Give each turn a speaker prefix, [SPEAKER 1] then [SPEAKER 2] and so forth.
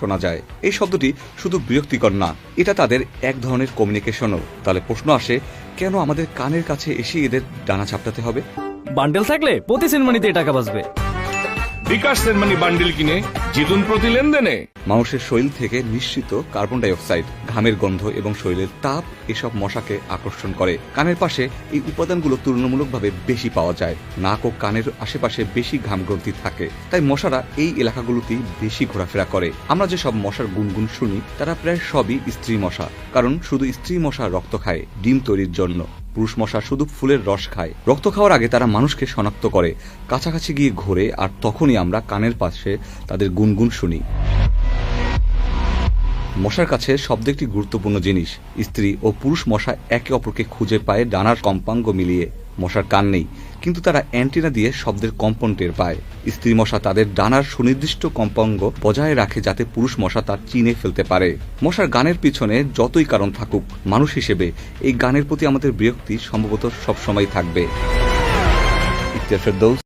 [SPEAKER 1] শোনা যায়। এই শব্দটি শুধু বিরক্তিকর না, এটা তাদের এক ধরনের কমিউনিকেশনও তাহলে প্রশ্ন আসে, কেন আমাদের কানের কাছে এসে এদের ডানা চাপটাতে হবে?
[SPEAKER 2] বান্ডেল থাকলে প্রতি সিনেমানিতে টাকা বাঁচবে।
[SPEAKER 3] বান্ডিল কিনে জিতুন প্রতি লেনদেনে।
[SPEAKER 1] মানুষের থেকে কার্বন ডাই অক্সাইড ঘামের গন্ধ এবং তাপ এসব মশাকে আকর্ষণ করে। কানের পাশে এই উপাদানগুলো তুলনামূলকভাবে বেশি পাওয়া যায়। নাক ও কানের আশেপাশে বেশি ঘাম গ্রন্থি থাকে, তাই মশারা এই এলাকাগুলোতেই বেশি ঘোরাফেরা করে। আমরা যে সব মশার গুনগুন শুনি, তারা প্রায় সবই স্ত্রী মশা, কারণ শুধু স্ত্রী মশা রক্ত খায়, ডিম তৈরির জন্য। পুরুষ মশা শুধু ফুলের রস খায়। রক্ত খাওয়ার আগে তারা মানুষকে শনাক্ত করে। কাছাকাছি গিয়ে ঘোরে আর তখনই আমরা কানের পাশে তাদের গুনগুন শুনি। মশার কাছে শব্দ একটি গুরুত্বপূর্ণ জিনিস। স্ত্রী ও পুরুষ মশা একে অপরকে খুঁজে পায় ডানার কম্পাঙ্গ মিলিয়ে। মশার কান নেই। কিন্তু তারা অ্যান্টিনা দিয়ে শব্দের কম্পন টের পায়। স্ত্রী মশা তাদের ডানার সুনির্দিষ্ট কম্পাঙ্গ বজায় রাখে যাতে পুরুষ মশা তার চিনে ফেলতে পারে। মশার গানের পিছনে যতই কারণ থাকুক, মানুষ হিসেবে এই গানের প্রতি আমাদের বিরক্তি সম্ভবত সবসময় থাকবে। ইতিহাসের দৌস